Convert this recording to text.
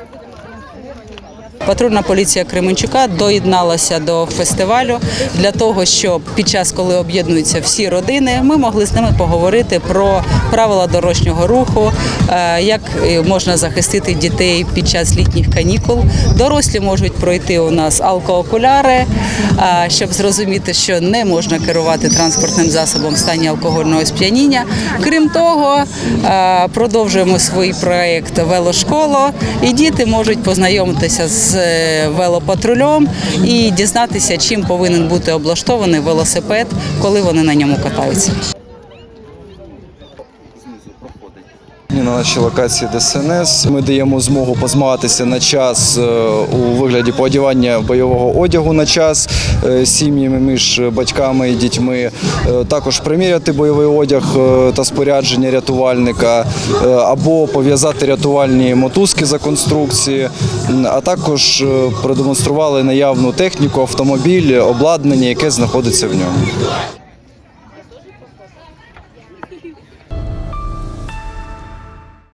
Thank you. Патрульна поліція Кременчука доєдналася до фестивалю для того, щоб під час, коли об'єднуються всі родини, ми могли з ними поговорити про правила дорожнього руху, е, як е, можна захистити дітей під час літніх канікул. Дорослі можуть пройти у нас алкоокуляри, е, щоб зрозуміти, що не можна керувати транспортним засобом в стані алкогольного сп'яніння. Крім того, продовжуємо свій проєкт Велошкола, і діти можуть познайомитися з е, велопатрулем і дізнатися, чим повинен бути облаштований велосипед, коли вони на ньому катаються. На нашій локації ДСНС ми даємо змогу позмагатися на час е, у вигляді поодягання бойового одягу на час е, сім'ями між батьками і дітьми. Е, Також приміряти бойовий одяг та спорядження рятувальника або пов'язати рятувальні мотузки за конструкції, а також продемонстрували наявну техніку, автомобіль, обладнання, яке знаходиться в ньому.